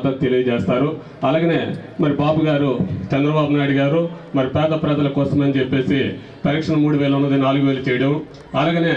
మద్దతు తెలియజేస్తారు. అలాగనే మరి బాబు గారు చంద్రబాబు నాయుడు గారు మరి పేద ప్రజల కోసమని చెప్పేసి పెన్షన్ మూడు వేలు ఉన్నది నాలుగు వేలు చేయడం. అలాగనే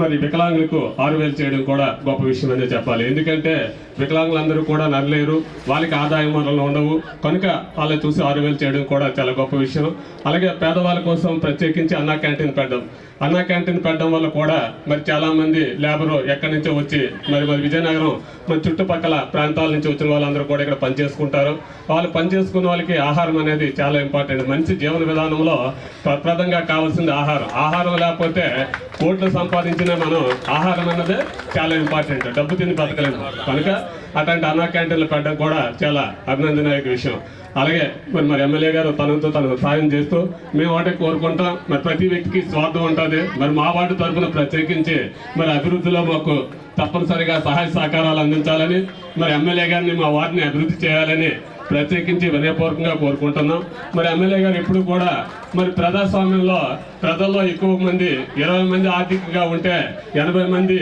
మరి వికలాంగులకు ఆరు వేలు చేయడం కూడా గొప్ప విషయం అనే చెప్పాలి. ఎందుకంటే వికలాంగులందరూ కూడా నరలేరు వాళ్ళకి ఆదాయం వనరులు ఉండవు. కనుక వాళ్ళని చూసి ఆరు వేలు చేయడం కూడా చాలా గొప్ప విషయం. అలాగే పేదవాళ్ళ కోసం ప్రత్యేకించి అన్నా క్యాంటీన్ పెట్టడం. అన్నా క్యాంటీన్ పెట్టడం వల్ల కూడా మరి చాలామంది లేబరు ఎక్కడి నుంచో వచ్చి మరి మరి విజయనగరం మన చుట్టుపక్కల ప్రాంతాల నుంచి వచ్చిన వాళ్ళందరూ కూడా ఇక్కడ పనిచేసుకుంటారు. వాళ్ళు పనిచేసుకున్న వాళ్ళకి ఆహారం అనేది చాలా ఇంపార్టెంట్. మంచి జీవన విధానంలో ప్రప్రదంగా కావాల్సింది ఆహారం. ఆహారం లేకపోతే కోట్లు సంపాదించిన మనం ఆహారం అన్నదే చాలా ఇంపార్టెంట్. డబ్బు తిని బతకలేము. కనుక అట్లాంటి అన్నా క్యాంటీన్లు పెట్టడం కూడా చాలా అభినందనీయ విషయం. అలాగే మరి మరి ఎమ్మెల్యే గారు తనతో తనకు సాయం చేస్తూ మేము ఒకటే కోరుకుంటాం మరి ప్రతి వ్యక్తికి స్వార్థం ఉంటుంది. మరి మా వార్డు తరఫున ప్రత్యేకించి మరి అభివృద్ధిలో మాకు తప్పనిసరిగా సహాయ సహకారాలు అందించాలని మరి ఎమ్మెల్యే గారిని మా వార్డుని అభివృద్ధి చేయాలని ప్రత్యేకించి వినయపూర్వకంగా కోరుకుంటున్నాం. మరి ఎమ్మెల్యే గారు ఇప్పుడు కూడా మరి ప్రజాస్వామ్యంలో ప్రజల్లో ఎక్కువ మంది ఇరవై మంది ఆర్థికంగా ఉంటే ఎనభై మంది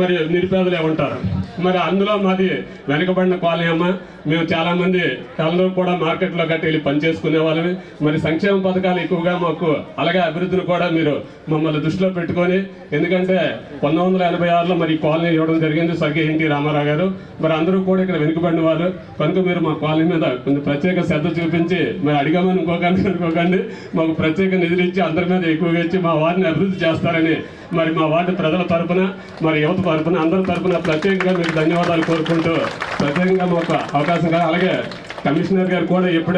మరి నిరుపేదలే ఉంటారు. మరి అందులో మాది వెనకబడిన కాలనీ అమ్మ. మేము చాలామంది అందరూ కూడా మార్కెట్లో గట్టి వెళ్ళి పనిచేసుకునే వాళ్ళని మరి సంక్షేమ పథకాలు ఎక్కువగా మాకు అలాగే అభివృద్ధిని కూడా మీరు మమ్మల్ని దృష్టిలో పెట్టుకొని ఎందుకంటే పంతొమ్మిది వందల ఎనభై ఆరులో మరి కాలనీ ఇవ్వడం జరిగింది స్వర్గీయ ఎన్టీ రామారావు గారు. మరి అందరూ కూడా ఇక్కడ వెనుకబడిన వారు కనుక మీరు మా కాలనీ మీద కొంచెం ప్రత్యేక శ్రద్ధ చూపించి మరి అడిగామని ఇంకోకండి అనుకోకండి మాకు ప్రత్యేక నిధులు ఇచ్చి అందరి మీద ఎక్కువగా ఇచ్చి మా వారిని అభివృద్ధి చేస్తారని మరి మా వార్డు ప్రజల తరపున మరి యువత తరపున అందరి తరపున ప్రత్యేకంగా మీకు ధన్యవాదాలు కోరుకుంటూ ప్రత్యేకంగా మాకు అవకాశం కాదు అలాగే కమిషనర్ గారు కూడా ఎప్పుడైనా